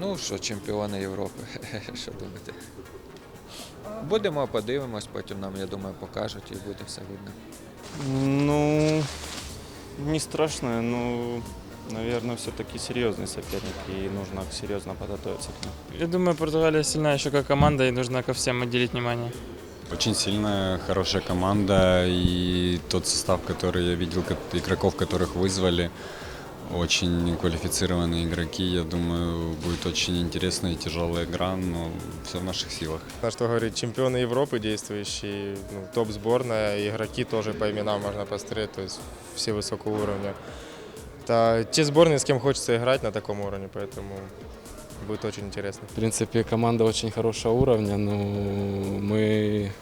Ну, що чемпіони Європи, що думати. Будемо, подивимось, потім нам, я думаю, покажуть і буде все видно. Ну, не страшно, но, наверное, все-таки серьезный соперник, и нужно серьезно подготовиться к нему. Я думаю, Португалия сильна еще как команда, и нужно ко всем отделить внимание. Очень сильная, хорошая команда, и тот состав, который я видел, ко- игроков, которых вызвали, очень квалифицированные игроки. Я думаю, будет очень интересная и тяжелая игра, но все в наших силах. На что говорить, чемпионы Европы действующие, ну, топ-сборная, игроки тоже по именам можно посмотреть, то есть все высокого уровня. Это те сборные, с кем хочется играть на таком уровне, поэтому будет очень интересно. В принципе, команда очень хорошего уровня, но мы,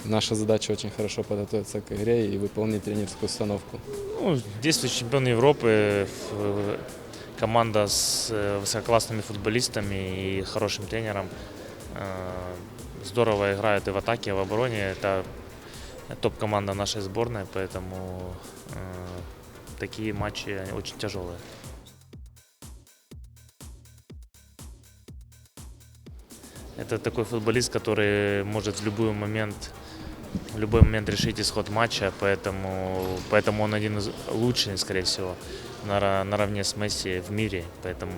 наша задача очень хорошо подготовиться к игре и выполнить тренерскую установку. Ну, действующий чемпион Европы, э, команда с э, высококлассными футболистами и хорошим тренером. Э, Здорово играют и в атаке, и в обороне. Это топ-команда нашей сборной, поэтому э, такие матчи они очень тяжелые. Это такой футболист, который может в любой момент в любой момент решить исход матча, поэтому, поэтому он один из лучших, скорее всего, нара- наравне с Месси в мире, поэтому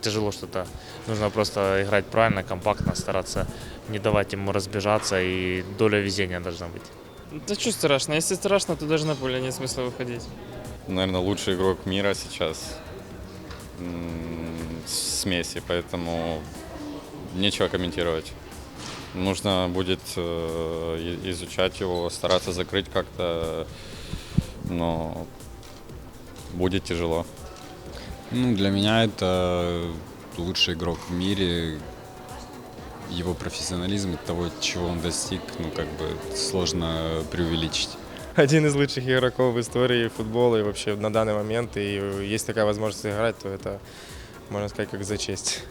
тяжело что-то. Нужно просто играть правильно, компактно, стараться не давать ему разбежаться, и доля везения должна быть. Да что страшно? Если страшно, то даже на поле нет смысла выходить. наверное, лучший игрок мира сейчас с Месси, поэтому нечего комментировать. Нужно будет э, изучать его, стараться закрыть как-то, но будет тяжело. Ну, для меня это лучший игрок в мире. Его профессионализм и того, чего он достиг, ну, как бы сложно преувеличить. Один из лучших игроков в истории футбола и вообще на данный момент, и есть такая возможность играть, то это, можно сказать, как за честь.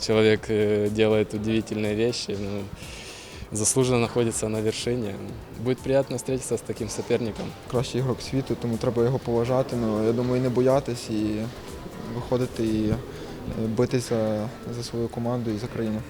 Человек э, делает удивительные вещи, ну, заслуженно находится на вершине. Будет приятно встретиться с таким соперником. кращий ігрок світу, тому треба його поважати. Ну, я думаю, не боятись і виходити і е, битися за свою команду і за країну.